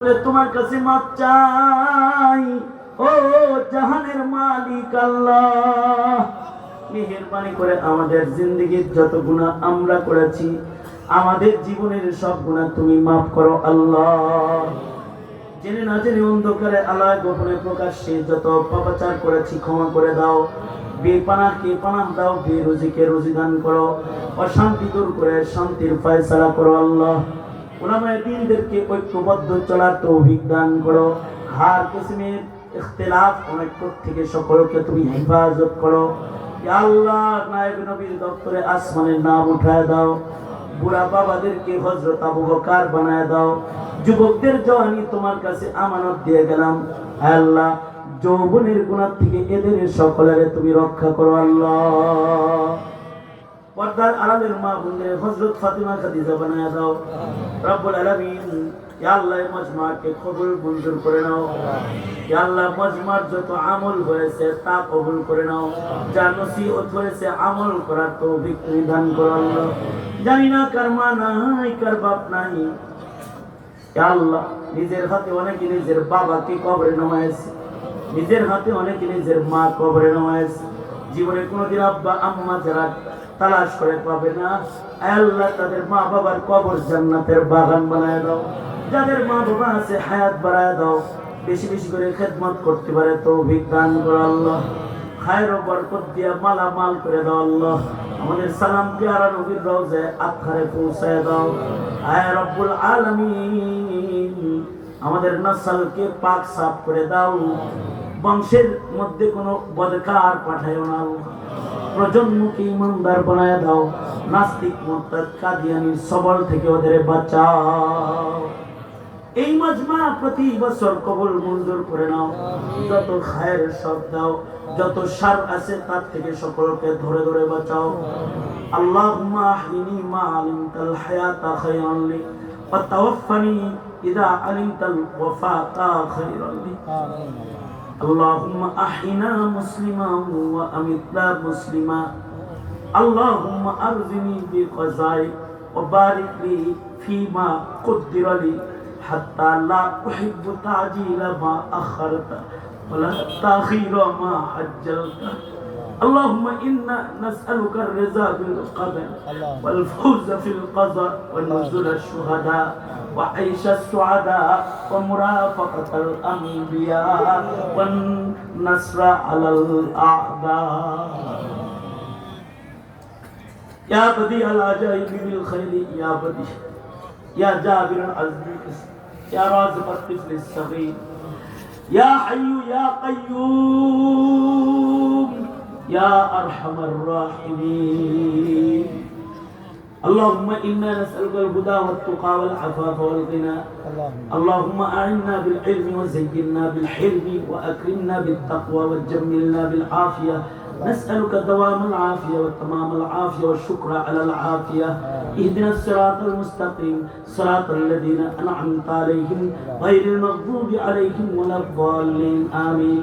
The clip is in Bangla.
তোমার কাছে মাপ চাই। ও জাহানের মালিক আল্লাহ। মেহেরবানি করে আমাদের জিন্দগির যত গুণা আমরা করেছি, আমাদের জীবনের সব গুণা তুমি মাফ করো আল্লাহ। জেনে না জেনে অন্ধকারে আল্লাহ গোপনে প্রকাশ্যে যত পাপাচার করেছি, ক্ষমা করে দাও। বেপানাকে পানাহ দাও বে রুজিকে রুজি দান করো। অশান্তি দূর করে শান্তির ফয়সালা করো আল্লাহ। ওলামায়ে দিনদেরকে ঐক্যবদ্ধ চলার তৌফিক দান করো। হার কিসমের ইখতিলাফ অনৈক্য থেকে সকলকে তুমি হেফাজত করো। আল্লাহ, নায়েব নবীর দপ্তরে আসমানের নাম উঠায় দাও। বুড়া বাবাদেরকে হজরত আবু বকার বানায় দাও। যুবকদের জওয়ানি তোমার কাছে আমানত দিয়ে গেলাম। আল্লাহ, যৌবনের গুণার থেকে এদের সকলের তুমি রক্ষা করো, আল্লাহ। পর্দার আড়ালের মা বোনদের হযরত ফাতিমা খাদিজা বানায় দাও। রব্বুল আলামিন মজমাকে কবুল মঞ্জুর করে নাও। মজমার যত আমল হয়েছে তা কবুল করে নাও। যা আমল করার দান করো জানি না কার মা নাই, কার বাপ নাই। নিজের হাতে অনেকে নিজের বাবাকে কবরে নামাইছে নিজের হাতে অনেকে নিজের মা কবরে নামাইছে জীবনে কোনোদিন আব্বা, আম্মা যারা তালাশ করে পাবে না। আল্লাহ তাদের মা বাবার কবর জান্নাতের বাগান বানায় দাও। যাদের মা বাবা আছে, হায়াত বাড়ায় দাও। বেশি বেশি করে খেদমত করতে পারে তো দান করো আল্লাহ। খায়ের বরকত দিয়া মালা মাল করে দাও আল্লাহ। আমাদের সালাম পেয়ারা নবীর রওজায় আখারে পৌঁছায় দাও। আয় রব্বুল আলামিন। আমাদের নসলকে পাক সাফ করে দাও। বংশের মধ্যে কোনো বদকার পাঠায়ও না আল্লাহ। প্রজন্মকে ইমানদার বানায় দাও। নাস্তিক, মোরতাদ কাদিয়ানি সবল থেকে ওদের বাঁচাও। এই মজমা প্রতি বছর কবল মঞ্জুর করে নাও। যত খায়ের সব দাও, যত সার আছে তার থেকে সকলকে ধরে ধরে বাঁচাও। আল্লাহুম্মা আহইনি মা আলিমতাল হায়াতা খায়রান লি, ওয়া তাওয়াফফানি ইদা আলিমতাল ওয়াফাতা খায়রান লি। اللهم أحينا مسلما وأمتنا مسلما. اللهم أرزني بقضائك وبارك لي فيما قدر لي حتى لا أحب تعجيل ما أخرت. ولا تأخير ما عجلت. اللهم إنا نسألك الرضا بالقدر والفوز في القضاء ونزل الشهداء وعيش السعداء ومرافقة الأنبياء والنصر على الأعداء. يا بديع العجائب بالخير يا بديع يا جابر العزيز يا رازق الطفل الصغير يا حي يا قيوم. يا أرحم الراحمين. اللهم إنا نسألك الهدى والتقى والعفاف والغنى. اللهم أعنا بالعلم وزينا بالحلم وأكرمنا بالتقوى وجملنا بالعافية. نسألك دوام العافية وتمام العافية والشكر على العافية. اهدنا الصراط المستقيم صراط الذين أنعمت عليهم غير المغضوب عليهم ولا الضالين. آمين.